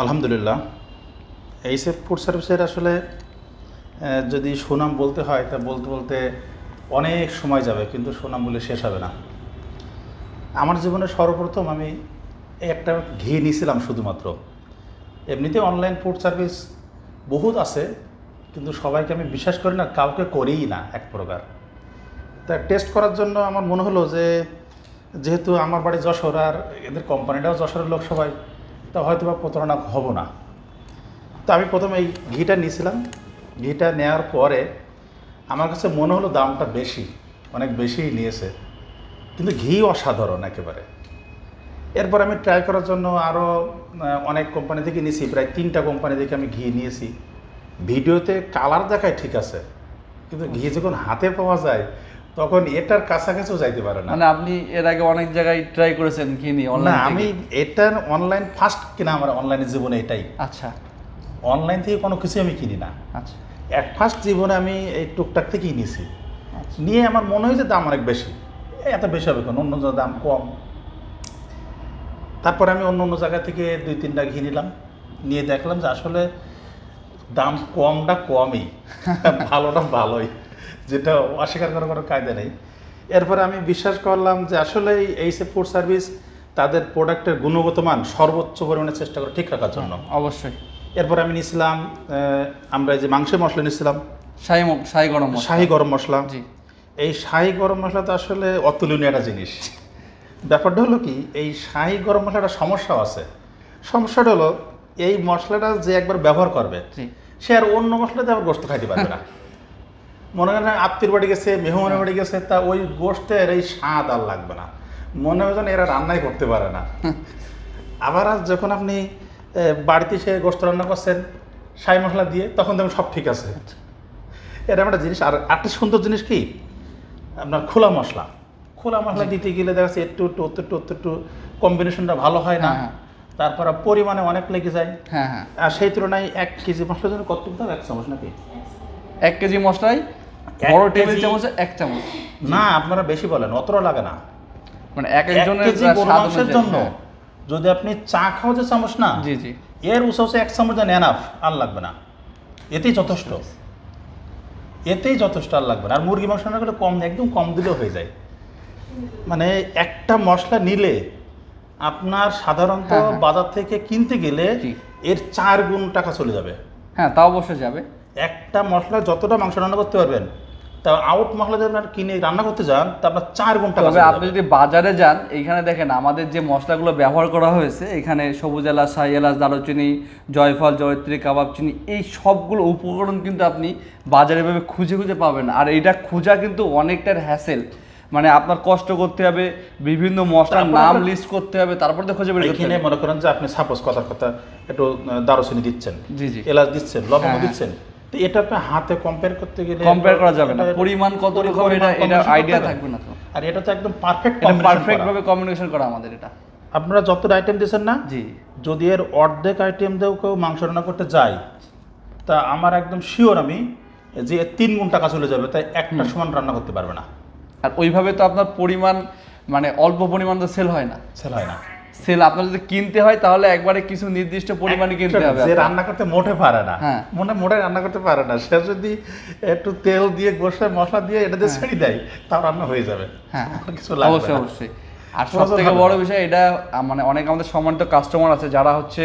আলহামদুলিল্লাহ। এইসব ফুড সার্ভিসের আসলে যদি সুনাম বলতে হয়, তা বলতে বলতে অনেক সময় যাবে, কিন্তু সুনাম বলে শেষ হবে না। আমার জীবনে সর্বপ্রথম আমি একটা ঘি নিয়েছিলাম শুধুমাত্র। এমনিতে অনলাইন ফুড সার্ভিস বহুত আছে, কিন্তু সবাইকে আমি বিশ্বাস করি না, কাউকে করিই না এক প্রকার। তা টেস্ট করার জন্য আমার মনে হলো যে, যেহেতু আমার বাড়ি যশোর, আর এদের কোম্পানিটাও যশোরের লোক সবাই তা হয়তো বা প্রতারণা হব না। তো আমি প্রথমে এই ঘিটা নিয়েছিলাম। ঘিটা নেওয়ার পরে আমার কাছে মনে হলো দামটা বেশি, অনেক বেশিই নিয়েছে। কিন্তু ঘি অসাধারণ একেবারে। এরপর আমি ট্রাই করার জন্য আরও অনেক কোম্পানি থেকে নিয়েছি, প্রায় তিনটা কোম্পানি থেকে আমি ঘি নিয়েছি। ভিডিওতে কালার দেখায় ঠিক আছে, কিন্তু ঘি যখন হাতে পাওয়া যায় তখন এটার কাছাকাছিও যাইতে পারে না। মানে আপনি এর আগে অনেক জায়গায় ট্রাই করেছেন কিনি না অনলাইন আমি এটার অনলাইন ফার্স্ট কিনা আমার অনলাইনের জীবনে এটাই। আচ্ছা। অনলাইন থেকে কোনো কিছু আমি কিনি না। আচ্ছা। এক ফার্স্ট জীবনে আমি এই টুকটাক থেকেই নিয়েছি আচ্ছা। নিয়ে আমার মনে হয়েছে দাম অনেক বেশি। এত বেশি হবে কেন? অন্য দাম কম। তারপরে আমি অন্য অন্য জায়গা থেকে দুই তিনটা ঘি নিলাম। নিয়ে দেখলাম যে আসলে দাম কমটা কমই। ভালোটা ভালোই। যেটা অস্বীকার করার কোনো কায়দা নেই। এরপরে আমি বিশ্বাস করলাম যে আসলে এই সে ফুড সার্ভিস তাদের প্রোডাক্টের গুণগত মান সর্বোচ্চ পরিমাণে চেষ্টা করে ঠিক রাখার জন্য। অবশ্যই। এরপর আমি নিয়েছিলাম আমরা যে মাংসের মশলা নিয়েছিলাম। শাহি শাহি গরম মশলা। শাহি গরম মশলা। জি। এই শাহি গরম মশলা তো আসলে অতুলনীয় একটা জিনিস। ব্যাপারটা হলো কি এই শাহি গরম মশলাটা সমস্যাও আছে। সমস্যাটা হলো এই মশলাটা যে একবার ব্যবহার করবে সে আর অন্য মশলাতে আবার গোস্ত খাইতে পারবে না। মনে করেন আত্মীয় বাড়ি গেছে মেহমানের বাড়ি গেছে তা ওই গোস্তের এই স্বাদ আর লাগবে না। মনে হয় যেন এরা রান্নাই করতে পারে না। আবার আর যখন আপনি বাড়িতে সে গোস্ত রান্না করছেন সাই মশলা দিয়ে তখন দেখুন সব ঠিক আছে। এটা একটা জিনিস আর একটা সুন্দর জিনিস কি? আপনার খোলা মশলা। খোলা মশলা দিতে গেলে দেখা যাচ্ছে একটু একটু একটু একটু একটু কম্বিনেশনটা ভালো হয় না। হ্যাঁ, হ্যাঁ। তারপরে পরিমাণে অনেক লেগে যায়। হ্যাঁ হ্যাঁ। আর সেই তুলনায় এক কেজি মশলার জন্য কত দাম এক চামচ নাকি? এক কেজি মশলায় বড় টেবিল চামচে এক চামচ। না আপনারা বেশি বলেন অতটা লাগে না। মানে এক এক একজনের মাংসের জন্য হ্যাঁ। যদি আপনি চা খাও যে চামচ না জি জি। এর এক চামচ দেন এনাফ আর লাগবে না। এতেই যথেষ্ট। এতেই যথেষ্ট আর লাগবে না। আর মুরগি মাংস না করলে কম একদম কম দিলেও হয়ে যায়। মানে একটা মশলা নিলে আপনার সাধারণত হ্যাঁ, হ্যাঁ। বাজার থেকে কিনতে গেলে এর চার গুণ টাকা চলে যাবে। হ্যাঁ তা অবশ্যই যাবে। একটা মশলা যতটা মাংস রান্না করতে পারবেন তা আউট মশলা যদি আপনার কিনে রান্না করতে যান তা আপনার চার টাকা তবে আপনি যদি বাজারে যান এইখানে দেখেন আমাদের যে মশলাগুলো ব্যবহার করা হয়েছে এখানে সবুজ এলাচ শাহি এলাচ দারুচিনি জয়ফল জয়ত্রী কাবাব চিনি এই সবগুলো উপকরণ কিন্তু আপনি বাজারে ভাবে খুঁজে খুঁজে পাবেন। আর এটা খোঁজা কিন্তু অনেকটার হ্যাসেল মানে আপনার কষ্ট করতে হবে বিভিন্ন মশলার নাম লিস্ট করতে হবে তারপর তো খুঁজে বের এখানে হবে। মনে করেন যে আপনি সাপোজ কথার কথা একটু দারুচিনি দিচ্ছেন। জি জি। এলাচ দিচ্ছেন লবঙ্গ হ্যাঁ। দিচ্ছেন। তো এটা আপনি হাতে কম্পেয়ার করতে গেলে কম্পেয়ার করা যাবে না। পরিমাণ কত রকম এটা এটা আইডিয়া থাকবে না তো। আর এটা তো একদম পারফেক্ট পারফেক্ট ভাবে কমিউনিকেশন করা আমাদের এটা। আপনারা যত আইটেম দিয়েছেন না জি। যদি এর অর্ধেক আইটেম দিয়েও কেউ মাংস রান্না করতে যায় তা আমার একদম শিওর আমি যে তিন গুণ টাকা চলে যাবে তাই একটা সমান রান্না করতে পারবে না। আর ওইভাবে তো আপনার পরিমাণ মানে অল্প পরিমাণ তো সেল হয় না। সেল হয় না। সেল আপনার যদি কিনতে হয় তাহলে একবারে কিছু নির্দিষ্ট পরিমাণে কিনতে হবে যে রান্না করতে মোটে পারে না। হ্যাঁ। মনে মোটে রান্না করতে পারে না। সে যদি একটু তেল দিয়ে গোসায় মশলা দিয়ে এটা দিয়ে ছেড়ে দেয় তাও রান্না হয়ে যাবে। হ্যাঁ। কিছু লাগবে অবশ্যই অবশ্যই। আর সব থেকে বড় বিষয় এটা মানে অনেক আমাদের সম্মানিত কাস্টমার আছে যারা হচ্ছে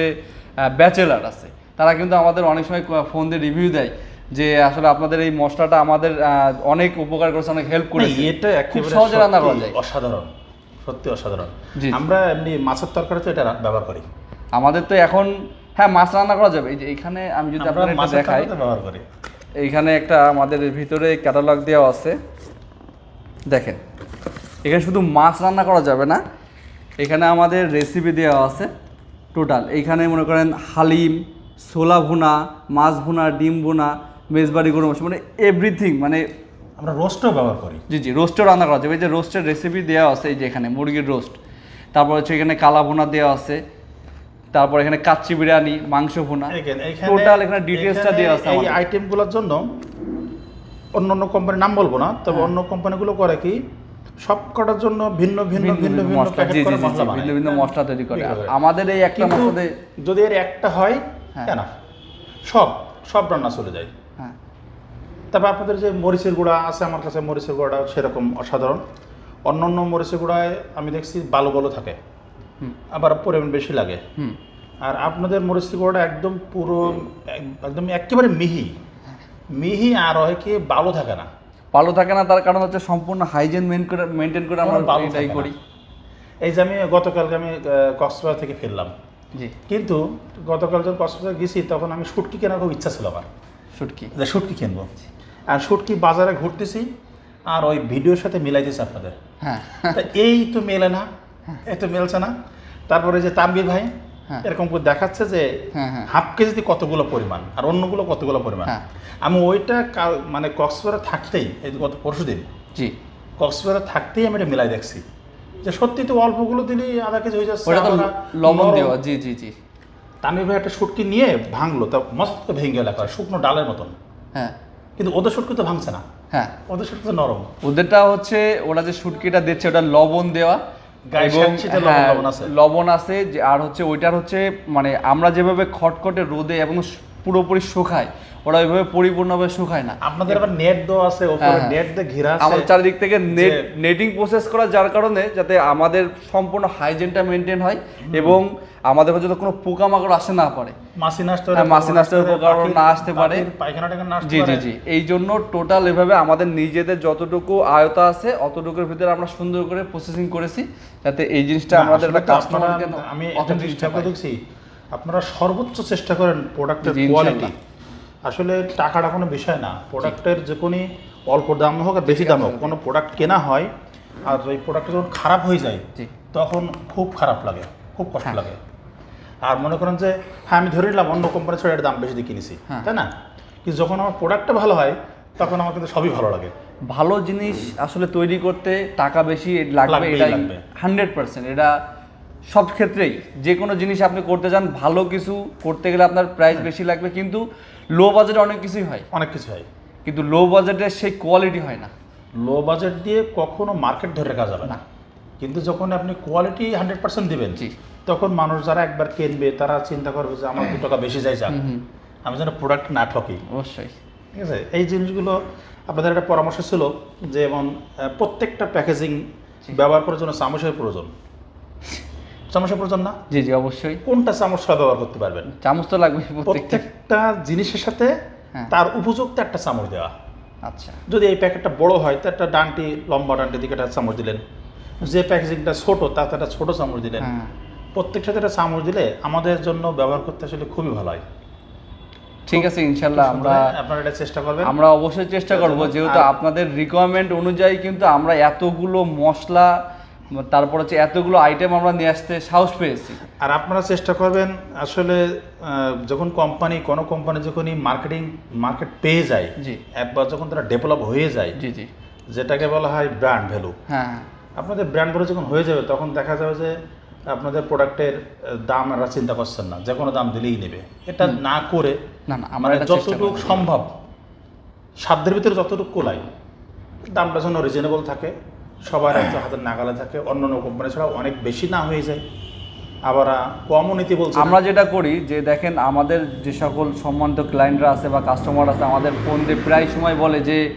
ব্যাচেলার আছে। তারা কিন্তু আমাদের অনেক সময় ফোন দিয়ে রিভিউ দেয় যে আসলে আপনাদের এই মশলাটা আমাদের অনেক উপকার করেছে অনেক হেল্প করেছে। এটা খুব সহজে রান্না করা যায়। অসাধারণ। সত্যি অসাধারণ। আমরা এমনি মাছের তরকারি তো এটা ব্যবহার করি। আমাদের তো এখন হ্যাঁ মাছ রান্না করা যাবে। এই যে এখানে আমি যদি একটু দেখাই ব্যবহার করি। এইখানে একটা আমাদের ভিতরে ক্যাটালগ দেওয়া আছে। দেখেন এখানে শুধু মাছ রান্না করা যাবে না এখানে আমাদের রেসিপি দেওয়া আছে টোটাল এইখানে মনে করেন হালিম ছোলা ভুনা মাছ ভুনা ডিম ভুনা মেজবাড়ি গরু মাছ মানে এভরিথিং মানে আমরা রোস্টও ব্যবহার করি। জি জি রোস্টও রান্না করা যাবে। যে রোস্টের রেসিপি দেওয়া আছে এই যে এখানে মুরগির রোস্ট। তারপর হচ্ছে এখানে কালা ভুনা দেওয়া আছে। তারপর এখানে কাচ্চি বিরিয়ানি মাংস ভুনা। টোটাল এখানে ডিটেলসটা দেওয়া আছে এই আইটেমগুলোর জন্য অন্য অন্য কোম্পানির নাম বলব না তবে হ্যাঁ। অন্য কোম্পানিগুলো করে কি সব কটার জন্য ভিন্ন ভিন্ন ভিন্ন ভিন্ন মশলা। জি জি ভিন্ন ভিন্ন মশলা তৈরি করে। আমাদের এই একটা কিন্তু মশলা যদি এর একটা হয় হ্যাঁ। কেন। সব সব রান্না চলে যায়। তারপর আপনাদের যে মরিচের গুঁড়া আছে আমার কাছে মরিচের গুঁড়াটা সেরকম অসাধারণ। অন্য অন্য মরিচের গুঁড়ায় আমি দেখছি বালো বালো থাকে আবার পরিমাণ বেশি লাগে। হুম। আর আপনাদের মরিচের গুঁড়াটা একদম পুরো এক- একদম একেবারে মিহি। মিহি আর হয় কি বালো থাকে না। ভালো থাকে না তার কারণ হচ্ছে সম্পূর্ণ হাইজিন মেনটেন করে আমরা বালু এটাই করি। এই যে আমি গতকালকে আমি কক্সবাজার থেকে ফিরলাম। জি। কিন্তু গতকাল যখন কক্সবাজার গেছি তখন আমি শুটকি কেনার খুব ইচ্ছা ছিল আমার। শুটকি। যে শুটকি কিনবো। আর শুটকি বাজারে ঘুরতেছি আর ওই ভিডিওর সাথে মিলাইতেছি আপনাদের। হ্যাঁ। এই তো মেলে না এই তো মেলছে না। তারপরে যে তানবীর ভাই হ্যাঁ। এরকম করে দেখাচ্ছে যে হ্যাঁ, হ্যাঁ। হাফ কেজিতে কতগুলো পরিমাণ আর অন্যগুলো কতগুলো পরিমাণ? হ্যাঁ। আমি ওইটা মানে কক্সবাজারে থাকতেই এই গত পরশু দিন জি। কক্সবাজারে থাকতেই আমি এটা মিলাই দেখছি। যে সত্যি তো অল্পগুলো দিলেই আধা কেজি হয়ে যাচ্ছে লবণ দেওয়া জি জি জি। তানভীর ভাই একটা শুটকি নিয়ে ভাঙলো তা মস্ত ভেঙে গেল শুকনো ডালের মতন। হ্যাঁ। কিন্তু ওদের শুটকি তো ভাঙছে না। হ্যাঁ। ওদের শুটকি তো নরম। ওদেরটা হচ্ছে ওরা যে শুটকিটা দিচ্ছে ওটা লবণ দেওয়া গায়ে লবণ হ্যাঁ, আছে। যে আর হচ্ছে ওইটার হচ্ছে মানে আমরা যেভাবে খটখটে রোদে এবং পুরোপুরি শুকায়। ওরা ওইভাবে পরিপূর্ণভাবে শুকায় না। আপনাদের আবার নেট দেওয়া আছে ওপরে হ্যাঁ, হ্যাঁ। নেট দিয়ে ঘেরা আমাদের আছে। চারিদিক থেকে নেট নেটিং প্রসেস করা যার কারণে যাতে আমাদের সম্পূর্ণ হাইজিনটা মেনটেন হয় এবং আমাদের যাতে কোনো পোকামাকড় আসে না পারে। মাছি নষ্ট হ্যাঁ, মাছি নষ্ট পোকামাকড় না আসতে পারে। পায়খানা টাইখানা না আসতে জি জি জি। এই জন্য টোটাল এভাবে আমাদের নিজেদের যতটুকু আয়তা আছে অতটুকুর ভিতরে আমরা সুন্দর করে প্রসেসিং করেছি যাতে এই জিনিসটা আমাদের একটা কাস্টমার আমি একটা জিনিস খেয়াল করে দেখছি। আপনারা সর্বোচ্চ চেষ্টা করেন প্রোডাক্টের কোয়ালিটি আসলে টাকাটা কোনো বিষয় না। প্রোডাক্টের যে কোনো অল্প দাম হোক আর বেশি দাম হোক কোনো প্রোডাক্ট কেনা হয় আর ওই প্রোডাক্টটা যখন খারাপ হয়ে যায় তখন খুব খারাপ লাগে খুব কষ্ট হ্যাঁ। লাগে। আর মনে করেন যে হ্যাঁ আমি ধরে নিলাম অন্য কোম্পানি ছেড়ে দাম বেশি দিয়ে কিনেছি হ্যাঁ। তাই না? কিন্তু যখন আমার প্রোডাক্টটা ভালো হয় তখন আমার কিন্তু সবই ভালো লাগে। ভালো জিনিস আসলে তৈরি করতে টাকা বেশি লাগবে। হান্ড্রেড পার্সেন্ট এটা সব ক্ষেত্রেই যে কোনো জিনিস আপনি করতে চান ভালো কিছু করতে গেলে আপনার প্রাইস বেশি লাগবে কিন্তু লো বাজেটে অনেক কিছুই হয়। অনেক কিছু হয়। কিন্তু লো বাজেটে সেই কোয়ালিটি হয় না। লো বাজেট দিয়ে কখনো মার্কেট ধরে রাখা যাবে না। কিন্তু যখন আপনি কোয়ালিটি হান্ড্রেড পার্সেন্ট দেবেন। তখন মানুষ যারা একবার কিনবে তারা চিন্তা করবে যে আমার দু টাকা বেশি যাই যাক। আমি যেন প্রোডাক্ট না ঠকি। অবশ্যই। ঠিক আছে? এই জিনিসগুলো আপনাদের একটা পরামর্শ ছিল যে যেমন প্রত্যেকটা প্যাকেজিং ব্যবহার করার জন্য চামচের প্রয়োজন। চামচের প্রয়োজন না? জি জি অবশ্যই। কোনটা চামচ ব্যবহার করতে পারবেন? চামচ তো লাগবে প্রত্যেকটা। প্রত্যেকটা জিনিসের সাথে হ্যাঁ। তার উপযুক্ত একটা চামচ দেওয়া। আচ্ছা। যদি এই প্যাকেটটা বড় হয় তো একটা ডানটি লম্বা ডানটি দিকে একটা চামচ দিলেন। যে প্যাকেজিংটা ছোট তাতে একটা ছোট চামচ দিলেন। হ্যাঁ। প্রত্যেক সাথে একটা চামচ দিলে আমাদের জন্য ব্যবহার করতে আসলে খুবই ভালো হয়। ঠিক আছে ইনশাল্লাহ আমরা আপনারা এটা চেষ্টা করবেন। আমরা অবশ্যই চেষ্টা করব যেহেতু আপনাদের রিকোয়ারমেন্ট অনুযায়ী কিন্তু আমরা এতগুলো মশলা তারপর হচ্ছে এতগুলো আইটেম আমরা নিয়ে আসতে সাহস পেয়েছি। আর আপনারা চেষ্টা করবেন আসলে যখন কোম্পানি কোনো কোম্পানি যখনই মার্কেটিং মার্কেট পেয়ে যায় জি। একবার যখন তারা ডেভেলপ হয়ে যায় জি জি। যেটাকে বলা হয় ব্র্যান্ড ভ্যালু হ্যাঁ আপনাদের ব্র্যান্ড ভ্যালু যখন হয়ে যাবে তখন দেখা যাবে যে আপনাদের প্রোডাক্টের দাম এরা চিন্তা করছেন না যে কোনো দাম দিলেই নেবে। এটা না করে না না আমরা মানে যতটুকু সম্ভব সাধ্যের ভিতরে যতটুকু কোলাই দামটা যেন রিজনেবল থাকে সবার একটা হাতের নাগালে থাকে অন্য অন্য কোম্পানি ছাড়া অনেক বেশি না হয়ে যায়। আবার কমও নিতে বলছে আমরা যেটা করি যে দেখেন আমাদের যে সকল সম্মানিত ক্লায়েন্টরা আছে বা কাস্টমার আছে আমাদের ফোন দিয়ে প্রায় সময় বলে যে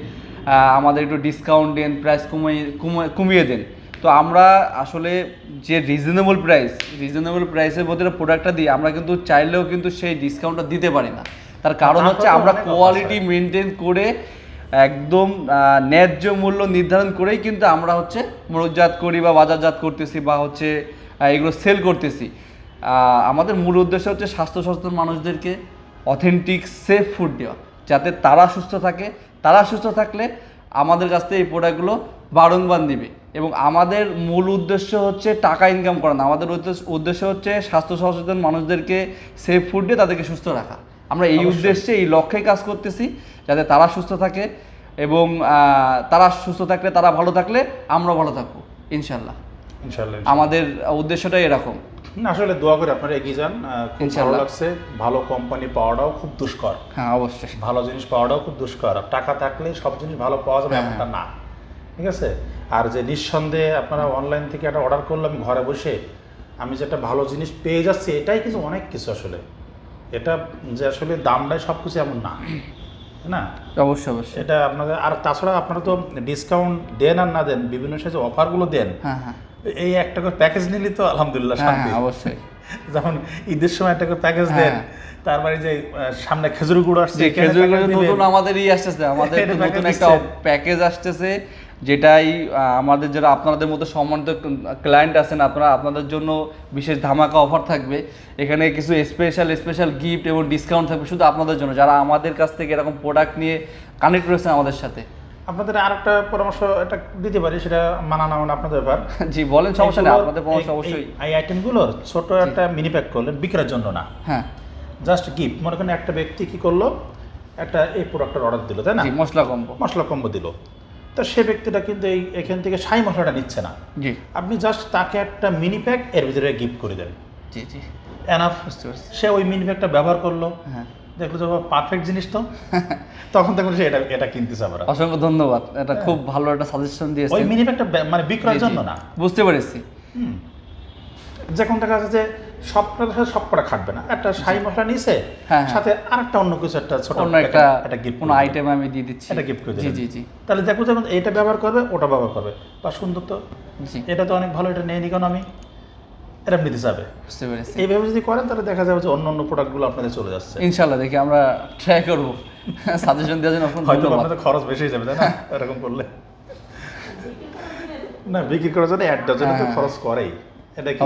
আমাদের একটু ডিসকাউন্ট দেন প্রাইস কমিয়ে- কমিয়ে দেন। তো আমরা আসলে যে রিজনেবল প্রাইস রিজনেবল প্রাইসের মধ্যে প্রোডাক্টটা দিই আমরা কিন্তু চাইলেও কিন্তু সেই ডিসকাউন্টটা দিতে পারি না। তার কারণ হচ্ছে আমরা কোয়ালিটি মেনটেন করে একদম ন্যায্য মূল্য নির্ধারণ করেই কিন্তু আমরা হচ্ছে মোড়কজাত করি বা বাজারজাত করতেছি বা হচ্ছে এগুলো সেল করতেছি। আমাদের মূল উদ্দেশ্য হচ্ছে স্বাস্থ্য সচেতন মানুষদেরকে অথেন্টিক সেফ ফুড দেওয়া, যাতে তারা সুস্থ থাকে। তারা সুস্থ থাকলে আমাদের কাছ থেকে এই প্রোডাক্টগুলো বারংবার দিবে এবং আমাদের মূল উদ্দেশ্য হচ্ছে টাকা ইনকাম করা না আমাদের উদ্দেশ্য হচ্ছে স্বাস্থ্য সচেতন মানুষদেরকে সেফ ফুড দিয়ে তাদেরকে সুস্থ রাখা। আমরা এই। উদ্দেশ্যে এই লক্ষ্যে কাজ করতেছি যাতে তারা সুস্থ থাকে এবং তারা সুস্থ থাকলে তারা ভালো থাকলে আমরা ভালো থাকব ইনশাল্লাহ ইনশাল্লাহ আমাদের উদ্দেশ্যটাই এরকম। না, আসলে দোয়া করে আপনারা এগিয়ে যান ভালো লাগছে। ভালো কোম্পানি পাওয়াটাও খুব দুষ্কর। হ্যাঁ অবশ্যই। ভালো জিনিস পাওয়াটাও খুব দুষ্কর। টাকা থাকলে সব জিনিস ভালো পাওয়া যাবে হ্যাঁ, এমনটা না। ঠিক আছে? আর যে নিঃসন্দেহে আপনারা অনলাইন থেকে একটা অর্ডার করলাম ঘরে বসে আমি যেটা ভালো জিনিস পেয়ে যাচ্ছি এটাই কিন্তু অনেক কিছু আসলে। এটা যে আসলে দামটাই সব কিছু এমন না না? অবশ্যই অবশ্যই। এটা আপনাদের আর তাছাড়া আপনারা তো ডিসকাউন্ট দেন আর না দেন বিভিন্ন সাইজে অফারগুলো দেন হ্যাঁ হ্যাঁ। এই একটা করে প্যাকেজ নিলে তো আলহামদুলিল্লাহ হ্যাঁ হ্যাঁ, অবশ্যই। যেমন ঈদের সময় একটা প্যাকেজ দেন হ্যাঁ। তারপরে যে সামনে খেজুর গুঁড়ো আসছে খেজুর গুঁড়ো। নতুন আমাদের ই আসতেছে আমাদের নতুন একটা প্যাকেজ আসতেছে যেটাই আমাদের যারা আপনাদের মতো সম্মানিত ক্লায়েন্ট আছেন আপনারা আপনাদের জন্য বিশেষ ধামাকা অফার থাকবে এখানে কিছু স্পেশাল স্পেশাল গিফট এবং ডিসকাউন্ট থাকবে শুধু আপনাদের জন্য যারা আমাদের কাছ থেকে এরকম প্রোডাক্ট নিয়ে কানেক্ট রয়েছেন আমাদের সাথে আপনাদের আর একটা পরামর্শ এটা দিতে পারি সেটা মানা না মানা আপনাদের ব্যাপার। জি বলেন সমস্যা নেই আপনাদের পরামর্শ অবশ্যই। এই- আইটেমগুলোর ছোট একটা মিনি প্যাক করলেন বিক্রয়ের জন্য না। হ্যাঁ। জাস্ট গিফট মনে করেন একটা ব্যক্তি কি করল? একটা এই প্রোডাক্টের অর্ডার দিল তাই না? জি মশলা কম্বো। মশলা কম্বো দিল। তো সে ব্যক্তিটা কিন্তু এই এখান থেকে সাই মশলাটা নিচ্ছে না। জি। আপনি জাস্ট তাকে একটা মিনি প্যাক এর ভিতরে গিফট করে দেন। জি জি। এনাফ সে ওই মিনি প্যাকটা ব্যবহার করল। হ্যাঁ। দেখল যে পারফেক্ট জিনিস তো। তখন তখন সে এটা এটা কিনতেছে আবার। অসংখ্য ধন্যবাদ। এটা খুব ভালো একটা সাজেশন ওই দিয়েছেন মিনি প্যাকটা মানে বিক্রয়ের। জন্য না? বুঝতে পেরেছি। যে কোনটা কাছে যে সবটার সাথে সবকটা খাটবে না। একটা শাহি মশলা নিছে হ্যাঁ, হ্যাঁ। সাথে আরেকটা অন্য কিছু একটা ছোট অন্য একটা একটা গিফট কোনো আইটেম আমি দিয়ে দিচ্ছি। এটা gift করে জি জি জি। তাহলে দেখো যখন এইটা ব্যবহার করবে ওটা ব্যবহার করবে। বা সুন্দর তো। এটা তো অনেক ভালো এটা নিয়ে নি কেন আমি? যাবে। বুঝতে পেরেছি। এইভাবে যদি করেন তাহলে দেখা যাবে যে অন্য অন্য প্রোডাক্টগুলো আপনাদের চলে যাচ্ছে। ইনশাল্লাহ দেখি আমরা ট্রাই করব। সাজেশন দেওয়ার জন্য হয়তো আপনাদের খরচ বেশি যাবে তাই না? এরকম করলে। না বিক্রি করার জন্য তো হ্যাঁ। খরচ করেই। এটা কি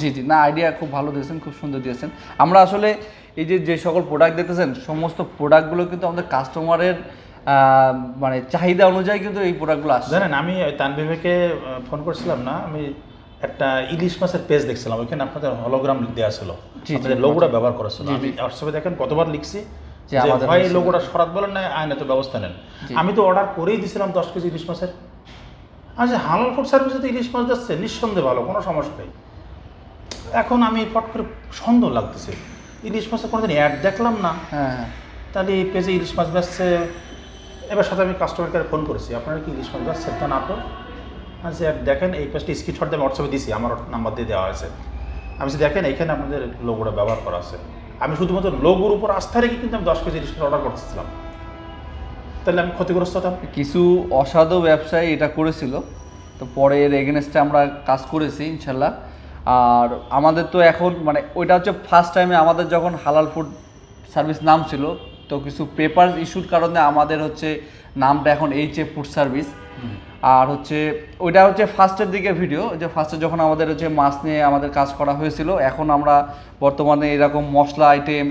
জি জি। না আইডিয়া খুব ভালো দিয়েছেন খুব সুন্দর দিয়েছেন। আমরা আসলে এই যে যে সকল প্রোডাক্ট দিতেছেন সমস্ত প্রোডাক্টগুলো কিন্তু আমাদের কাস্টমারের মানে চাহিদা অনুযায়ী কিন্তু এই প্রোডাক্টগুলো আসছে। জানেন আমি ওই তানবিভাইকে ফোন করছিলাম না আমি একটা ইলিশ মাছের পেজ দেখছিলাম ওইখানে আপনাদের হলোগ্রাম দেওয়া ছিল। আপনাদের লোগোটা ব্যবহার করা ছিল। আমি হোয়াটসঅ্যাপে দেখেন কতবার লিখছি ভাই লোগোটা সরাত বলেন না আইনে তো ব্যবস্থা নেন। আমি তো অর্ডার করেই দিছিলাম দশ কেজি ইলিশ মাছের। আচ্ছা হালাল ফুড সার্ভিসে তো ইলিশ মাছ যাচ্ছে নিঃসন্দেহে ভালো কোনো সমস্যা নেই। এখন আমি ফট করে সন্দেহ লাগতেছে ইলিশ মাছের কোনোদিন অ্যাড দেখলাম না। হ্যাঁ। তাহলে এই পেজে ইলিশ মাছ বেচছে। এবার সাথে আমি কাস্টমার কেয়ারে ফোন করেছি আপনারা কি ইলিশ মাছ বেচছেন? তা না তো আচ্ছা দেখেন এই পেজটা স্ক্রিনশট দিয়ে আমি হোয়াটসঅ্যাপে দিছি আমার নাম্বার দিয়ে দেওয়া হয়েছে। আমি বলছি, দেখেন এখানে আপনাদের লোগোটা ব্যবহার করা আছে। আমি শুধুমাত্র লোগোর উপর আস্থা রেখে কিন্তু আমি দশ কেজি মাছ অর্ডার করতেছিলাম। তাহলে আমি ক্ষতিগ্রস্ত হতাম? কিছু অসাধু ব্যবসায়ী এটা করেছিল। তো পরে এর এগেনস্টে আমরা কাজ করেছি ইনশাল্লাহ। আর আমাদের তো এখন মানে ওইটা হচ্ছে ফার্স্ট টাইমে আমাদের যখন হালাল ফুড সার্ভিস নাম ছিল তো কিছু পেপার ইস্যুর কারণে আমাদের হচ্ছে নামটা এখন এইচ এ ফুড সার্ভিস আর হচ্ছে ওইটা হচ্ছে ফার্স্টের দিকে ভিডিও যে ফার্স্টে যখন আমাদের হচ্ছে মাছ নিয়ে আমাদের কাজ করা হয়েছিল এখন আমরা বর্তমানে এরকম মশলা আইটেম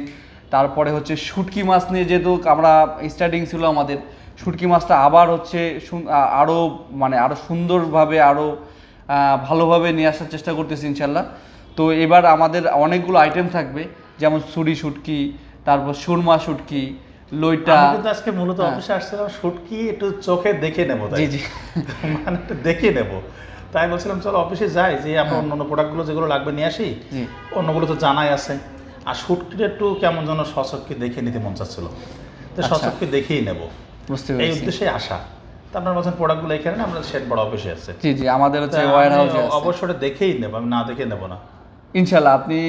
তারপরে হচ্ছে শুটকি মাছ নিয়ে যেহেতু আমরা স্টার্টিং ছিল আমাদের শুটকি মাছটা আবার হচ্ছে আরও মানে আরও সুন্দরভাবে আরও ভালোভাবে নিয়ে আসার চেষ্টা করতেছি ইনশাল্লাহ। তো এবার আমাদের অনেকগুলো আইটেম থাকবে যেমন সুরি শুটকি তারপর সুরমা শুটকি লইটা কিন্তু আজকে মূলত হ্যাঁ। অফিসে আসছিলাম শুটকি একটু চোখে দেখে নেব জি জি। মানে একটু দেখে নেব। তাই বলছিলাম চলো অফিসে যাই যে আমরা অন্য অন্য প্রোডাক্টগুলো যেগুলো লাগবে নিয়ে আসি অন্যগুলো তো জানাই আছে। আর শুটকিটা একটু কেমন যেন সচককে দেখে নিতে মন চাচ্ছিল। তো আচ্ছা। সচককে দেখেই নেব। বুঝতে এই পেরেছি। উদ্দেশ্যে আসা। তো আপনার বলছেন প্রোডাক্টগুলো এখানে না আমরা শেড বড় অফিসে আছে। জি জি আমাদের হচ্ছে ওয়ার হাউসে অবশ্যই দেখেই নেব আমি না দেখে নেব না। ইনশাল্লাহ আপনি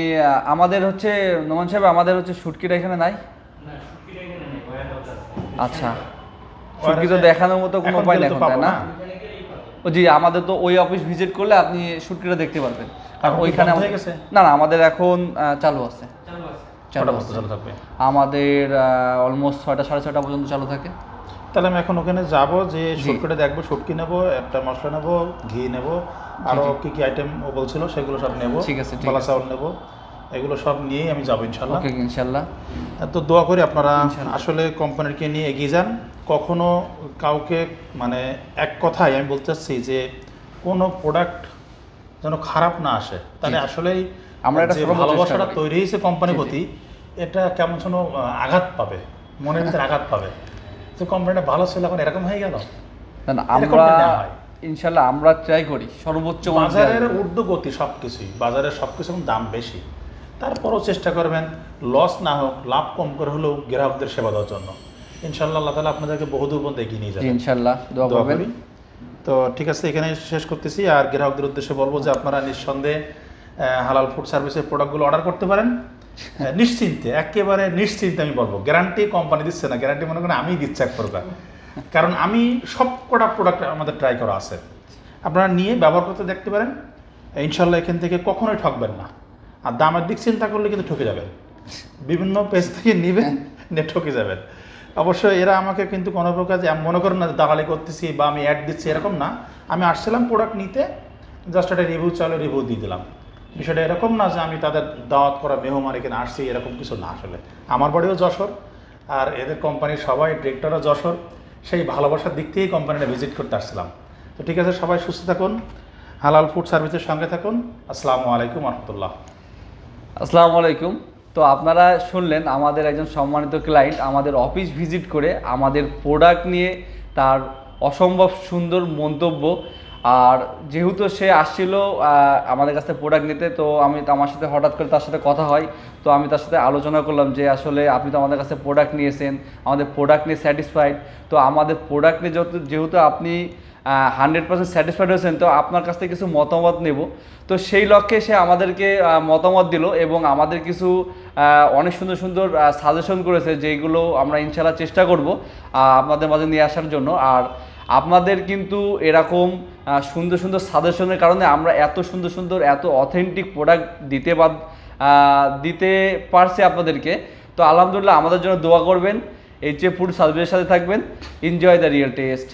আমাদের হচ্ছে নোমান সাহেব আমাদের হচ্ছে শুটকিটা এখানে নাই। আচ্ছা। শুটকি তো দেখানোর মতো কোনো উপায় এখন তাই না। ও জি আমাদের তো ওই অফিস ভিজিট করলে আপনি শুটকিটা দেখতে পারবেন। কারণ ওইখানে? না না আমাদের এখন চালু আছে। আমাদের অলমোস্ট ছয়টা সাড়ে ছয়টা পর্যন্ত চালু থাকে। তাহলে আমি এখন ওখানে যাব যে শুটকিটা দেখব শুটকি নেব একটা মশলা নেব ঘি নেব আরও কি কি আইটেম ও বলছিল সেগুলো সব নেব ঠিক আছে, ঠিক আছে। চাউল নেব। এগুলো সব নিয়েই আমি যাব ইনশাল্লাহ। ইনশাল্লাহ। তো দোয়া করি আপনারা আসলে কোম্পানিকে নিয়ে এগিয়ে যান। কখনো কাউকে মানে এক কথায় আমি বলতে চাচ্ছি যে কোনো প্রোডাক্ট যেন খারাপ না আসে। তাহলে আসলেই আমরা এটা ভালোবাসাটা তৈরি হয়েছে কোম্পানির প্রতি এটা কেমন যেন আঘাত পাবে মনের ভিতরে আঘাত পাবে। যে কোম্পানিটা ভালো ছিল এখন এরকম হয়ে গেল। না আমরা ইনশাল্লাহ আমরা ট্রাই করি সর্বোচ্চ বাজারের। ঊর্ধ্বগতি সব কিছুই বাজারের সব কিছু দাম বেশি। তারপরও চেষ্টা করবেন লস না হোক লাভ কম করে হলেও গ্রাহকদের সেবা দেওয়ার জন্য। ইনশাল্লাহ আল্লাহ তালা আপনাদেরকে বহুদূর পর্যন্ত এগিয়ে নিয়ে জি যাবে। ইনশাল্লাহ দোয়া দোয়া করবেন। তো ঠিক আছে এখানে শেষ করতেছি। আর গ্রাহকদের উদ্দেশ্যে বলব যে আপনারা নিঃসন্দেহে হালাল ফুড সার্ভিসের প্রোডাক্টগুলো অর্ডার করতে পারেন। নিশ্চিন্তে একেবারে নিশ্চিন্তে আমি বলব। গ্যারান্টি কোম্পানি দিচ্ছে না গ্যারান্টি মনে করেন আমি দিচ্ছি এক প্রকার। কারণ আমি সব কটা প্রোডাক্ট আমাদের ট্রাই করা আছে। আপনারা নিয়ে ব্যবহার করতে দেখতে পারেন। ইনশাল্লাহ এখান থেকে কখনোই ঠকবেন না। আর দামের দিক চিন্তা করলে কিন্তু ঠকে যাবেন। বিভিন্ন পেজ থেকে নিবেন নিয়ে ঠকে যাবেন। অবশ্যই এরা আমাকে কিন্তু কোনো প্রকার যে মনে করেন না যে দালালি করতেছি বা আমি অ্যাড দিচ্ছি এরকম না। আমি আসছিলাম প্রোডাক্ট নিতে জাস্ট একটা রিভিউ চালে রিভিউ দিয়ে দিলাম। বিষয়টা এরকম না যে আমি তাদের দাওয়াত করা মেহমান এখানে আসছি এরকম কিছু না আসলে। আমার বাড়িও যশোর আর এদের কোম্পানির সবাই ডিরেক্টরও যশোর। সেই ভালোবাসার দিক থেকেই কোম্পানিটা ভিজিট করতে আসছিলাম। তো ঠিক আছে সবাই সুস্থ থাকুন হালাল ফুড সার্ভিসের সঙ্গে থাকুন। আসসালামু আলাইকুম রহমতুল্লাহ। আসসালামু আলাইকুম। তো আপনারা শুনলেন আমাদের একজন সম্মানিত ক্লায়েন্ট আমাদের অফিস ভিজিট করে আমাদের প্রোডাক্ট নিয়ে তার অসম্ভব সুন্দর মন্তব্য। আর যেহেতু সে আসছিল আমাদের কাছে প্রোডাক্ট নিতে, তো আমি আমার সাথে হঠাৎ করে তার সাথে কথা হয়। তো আমি তার সাথে আলোচনা করলাম যে আসলে আপনি তো আমাদের কাছে প্রোডাক্ট নিয়েছেন, আমাদের প্রোডাক্ট নিয়ে স্যাটিসফাইড তো আমাদের প্রোডাক্ট নিয়ে যেহেতু আপনি হান্ড্রেড পার্সেন্ট স্যাটিসফাইড হয়েছেন, তো আপনার কাছ থেকে কিছু মতামত নেব। তো সেই লক্ষ্যে সে আমাদেরকে মতামত দিল এবং আমাদের কিছু অনেক সুন্দর সুন্দর সাজেশন করেছে যেগুলো আমরা ইনশাল্লাহ চেষ্টা করব আপনাদের মাঝে নিয়ে আসার জন্য। আর আপনাদের কিন্তু এরকম সুন্দর সুন্দর সাজেশনের কারণে আমরা এত সুন্দর সুন্দর, এত অথেন্টিক প্রোডাক্ট দিতে বা দিতে পারছি আপনাদেরকে। তো আলহামদুলিল্লাহ আমাদের জন্য দোয়া করবেন এইচ এ ফুড সার্ভিসের সাথে থাকবেন এনজয় দ্য রিয়েল টেস্ট